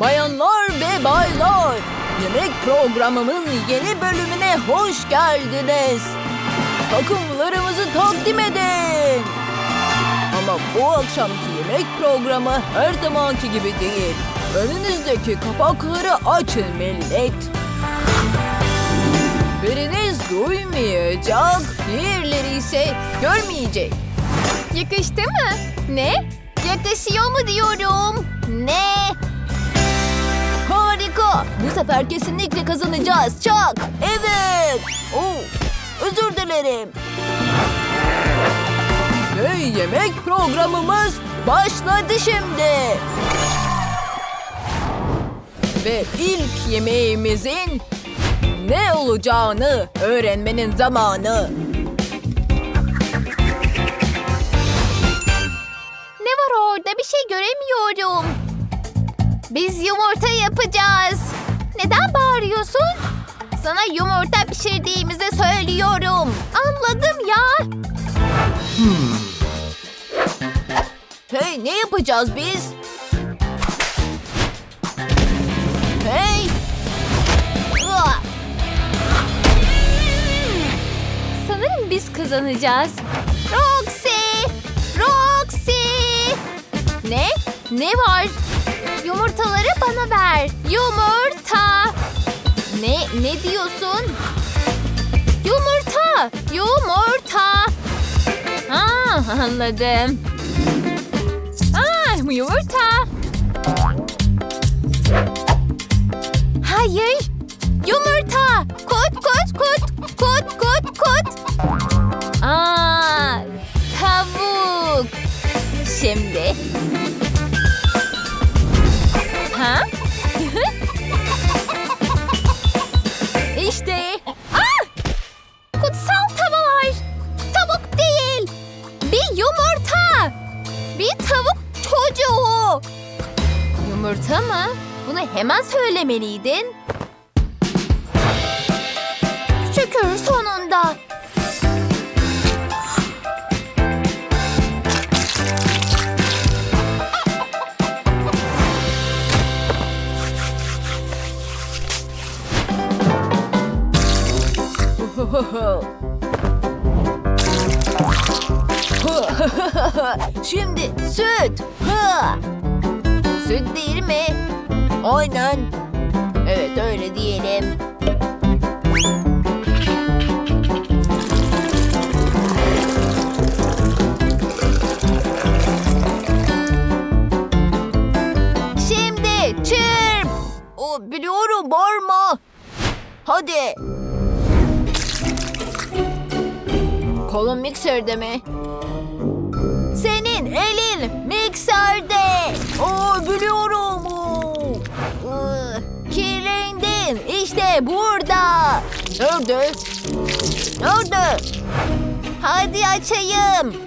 Bayanlar ve baylar, yemek programımın yeni bölümüne hoş geldiniz. Takımlarımızı takdim edin. Ama bu akşamki yemek programı her zamanki gibi değil. Önünüzdeki kapakları açın millet. Biriniz duymayacak, diğerleri ise görmeyecek. Yakıştı mı? Ne? Yakışıyor mu diyorum? Ne? Harika. Bu sefer kesinlikle kazanacağız. Çak. Evet. Oo, özür dilerim. Ve yemek programımız başladı şimdi. Ve ilk yemeğimizin ne olacağını öğrenmenin zamanı. Ne var orada? Bir şey göremiyorum. Biz yumurta yapacağız. Neden bağırıyorsun? Sana yumurta pişirdiğimizi söylüyorum. Anladım ya. Hey ne yapacağız biz? Hey! Sanırım biz kazanacağız. Roxy! Roxy! Ne? Ne var? Yumurtaları bana ver. Yumurta! Ne? Ne diyorsun? Yumurta! Yumurta! Ha, anladım. Ah, yumurta! Bir tavuk çocuğu. Yumurta mı? Bunu hemen söylemeliydin. Şükür sonunda. Şimdi süt. Ha! Süt değil mi? Aynen. Evet öyle diyelim. Şimdi çırp. O biliyorum bağırma. Hadi. Kolun mikserde mi? Iı, Kirlendin. İşte burada. Nerede? Nerede? Hadi açayım.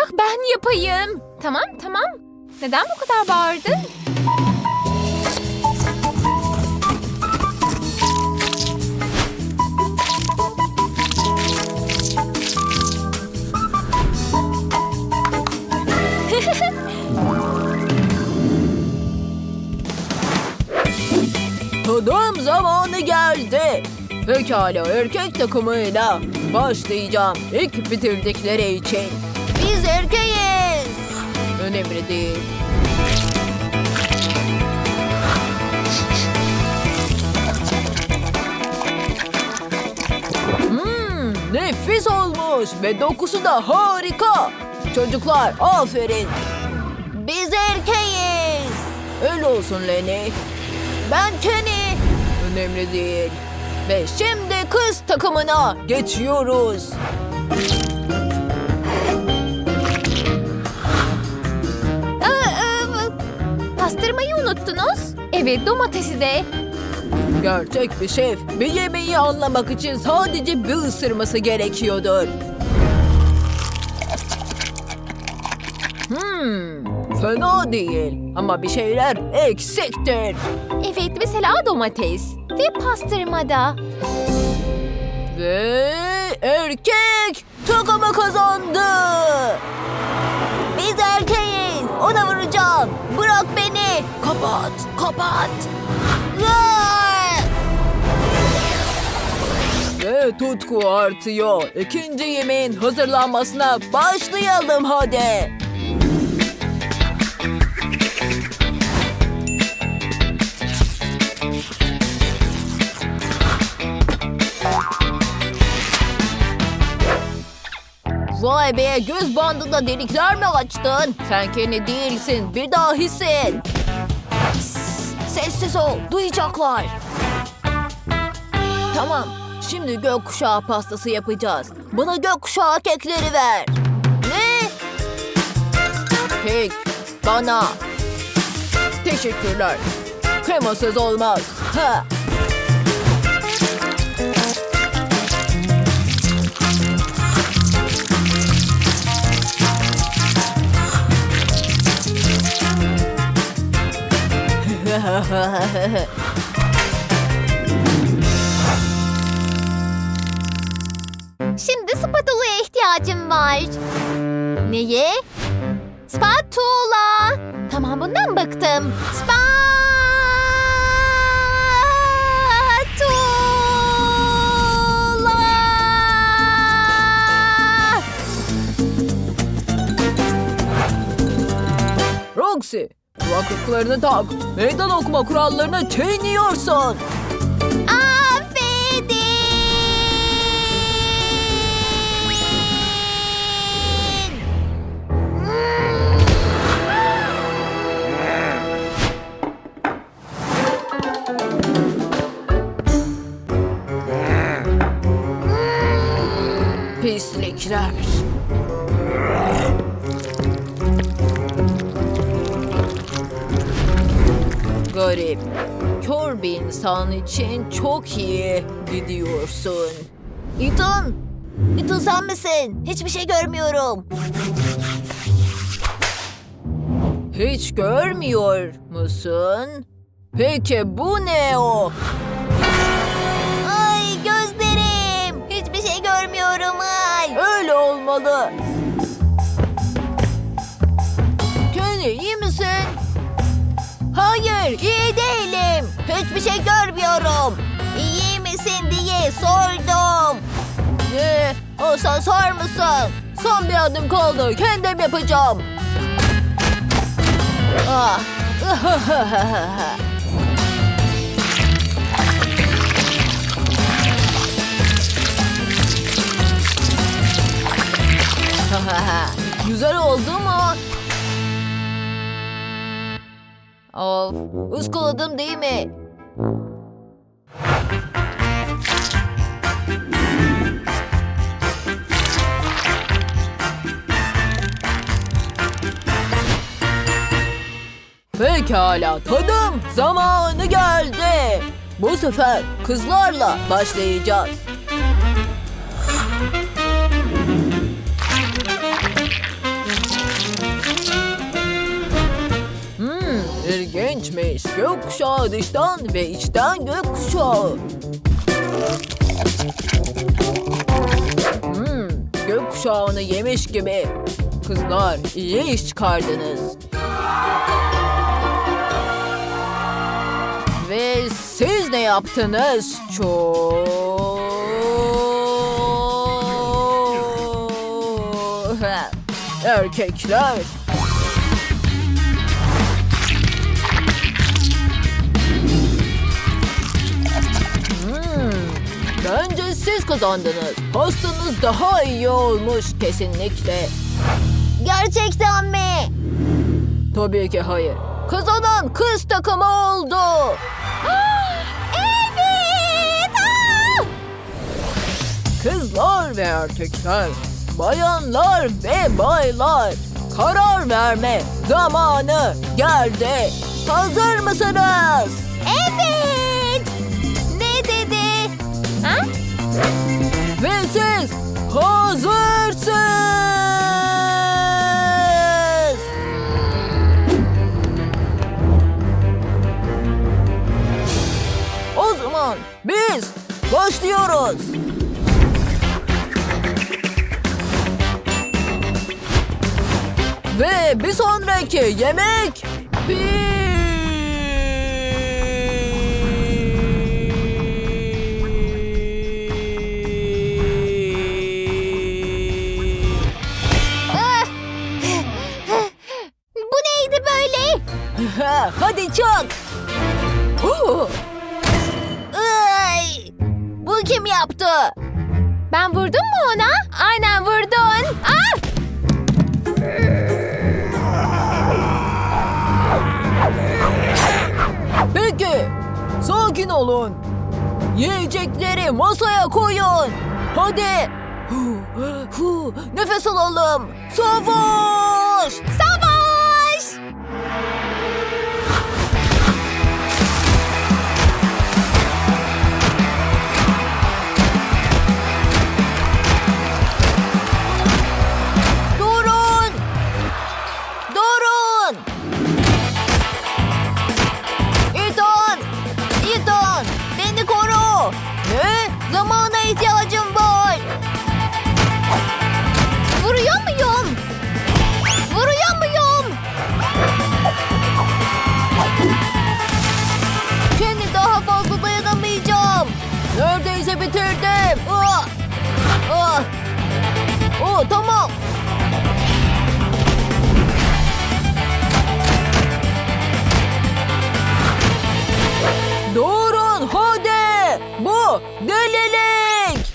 Bırak ben yapayım. Tamam tamam. Neden bu kadar bağırdın? Tadım zamanı geldi. Pekala erkek takımıyla başlayacağım. İlk bitirdikleri için. Biz erkeğiz. Önemli değil. Hmm, nefis olmuş ve dokusu da harika. Çocuklar aferin. Biz erkeğiz. Öyle olsun Lenny. Ben Kenny. Önemli değil. Ve şimdi kız takımına geçiyoruz. Pastırmayı unuttunuz. Evet domatesi de. Gerçek bir şef bir yemeği anlamak için sadece bir ısırması gerekiyordur. Hmm, fena değil ama bir şeyler eksiktir. Evet mesela domates ve pastırma da. Ve erkek takımı kazandı. Biz erkeğiz. Ona vuracağım. Bırak beni. Kapat, kapat. Aa! Ve tutku artıyor. İkinci yemeğin hazırlanmasına başlayalım hadi. Vay be göz bandında delikler mi açtın? Sen kendi değilsin, bir dahisin. Sessiz ol. Duyacaklar. Tamam, şimdi gökkuşağı pastası yapacağız. Bana gökkuşağı kekleri ver. Ne? Kek, bana. Teşekkürler. Kremasız olmaz. Ha. Şimdi spatula'ya ihtiyacım var. Neye? Spatula. Tamam bundan bıktım. Spatula. Kulaklıklarını tak. Meydan okuma kurallarını çiğniyorsun. Pislikler. Garip. Kör bir insan için çok iyi gidiyorsun. Ethan. Ethan sen misin? Hiçbir şey görmüyorum. Hiç görmüyor musun? Peki bu ne o? Ay gözlerim. Hiçbir şey görmüyorum ay. Öyle olmalı. Kenny iyi misin? Hayır iyi değilim. Hiçbir şey görmüyorum. İyi misin diye sordum. Ne? O sen sor musun? Son bir adım kaldı. Kendim yapacağım. Ah. Güzel oldu mu? Of, ıskaladım değil mi? Pekala, tadım zamanı geldi. Bu sefer kızlarla başlayacağız. İlginçmiş. Gökkuşağı dıştan ve içten gökkuşağı. Hmm, gökkuşağını yemiş gibi. Kızlar iyi iş çıkardınız. Ve siz ne yaptınız? Çok... Erkekler. Bence siz kazandınız. Pastanız daha iyi olmuş kesinlikle. Gerçekten mi? Tabii ki hayır. Kazanan kız takımı oldu. Evet. ah! Kızlar ve erkekler, bayanlar ve baylar, karar verme zamanı geldi. Hazır mısınız? Evet. Başlıyoruz. Ve bir sonraki yemek bir... olun. Yiyecekleri masaya koyun. Hadi. Nefes alalım. Savaş! Savaş! Bitirdim. Ah! Ah! Oh, tamam. Durun hadi. Bu delilik.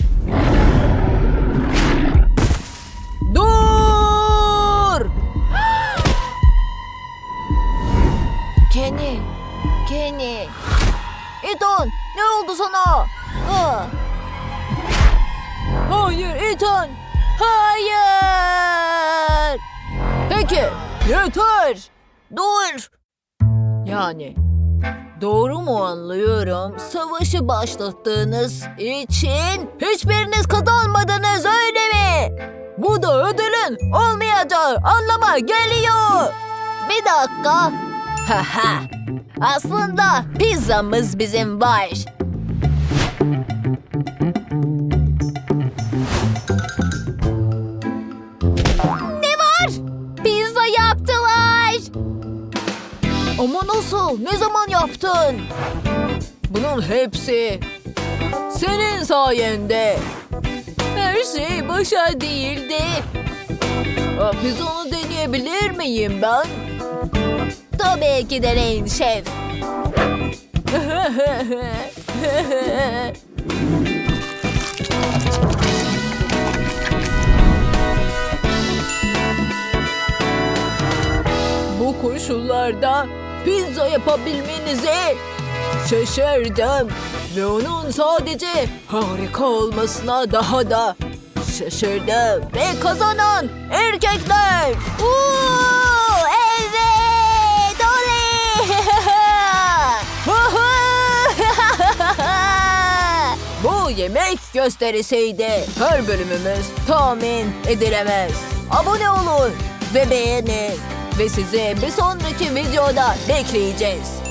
Dur. Kenny. Kenny. Eton ne oldu sana? Hayır Ethan. Hayır. Peki, yeter. Dur. Yani Doğru mu anlıyorum? Savaşı başlattığınız için hiçbiriniz kazanmadınız öyle mi? Bu da ödülün olmayacağı anlama geliyor. Bir dakika. Haha. Aslında pizzamız bizim var. Nasıl? Ne zaman yaptın? bunun hepsi senin sayende. Her şey başa değildi. Aa, Biz onu deneyebilir miyim ben? Tabii ki deneyin şef. Bu koşullarda pizza yapabilmenize şaşırdım. Ve onun sadece harika olmasına daha da şaşırdım. Ve kazanan erkekler. Uuu, evet, oley. Bu yemek gösterisiydi. Her bölümümüz tahmin edilemez. Abone olun ve beğenin. Ve sizi bir sonraki videoda bekleyeceğiz.